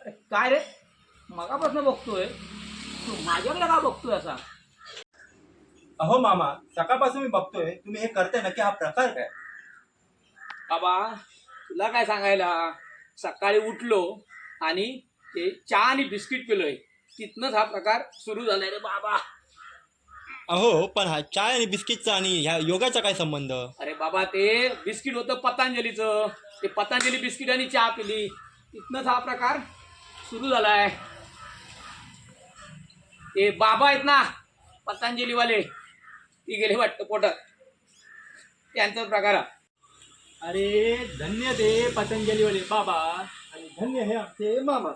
अरे काय रे? मगापासून बघतोय. तू माझ्याकडे का बघतोय असा? अहो मामा सकाळपासून मी बघतोय तुम्ही हे करताय नक्की हा प्रकार काय? बाबा तुला काय सांगायला? सकाळी उठलो आणि ते चहा आणि बिस्किट पिलोय. तिथनंच हा प्रकार सुरू झालाय रे बाबा. अहो पण हा चाय आणि बिस्किटचा आणि ह्या योगाचा काय संबंध? अरे बाबा ते बिस्किट होतं पतंजलीचं. ते पतंजली बिस्किट आणि चहा पिली. तिथनंच हा प्रकार सुरू झालाय. ते बाबा आहेत ना पतंजलीवाले. ती गेली वाटतं पोटात. त्यांचा प्रकार अरे धन्य ते पतंजलीवाले बाबा आणि धन्य हे आमचे मामा.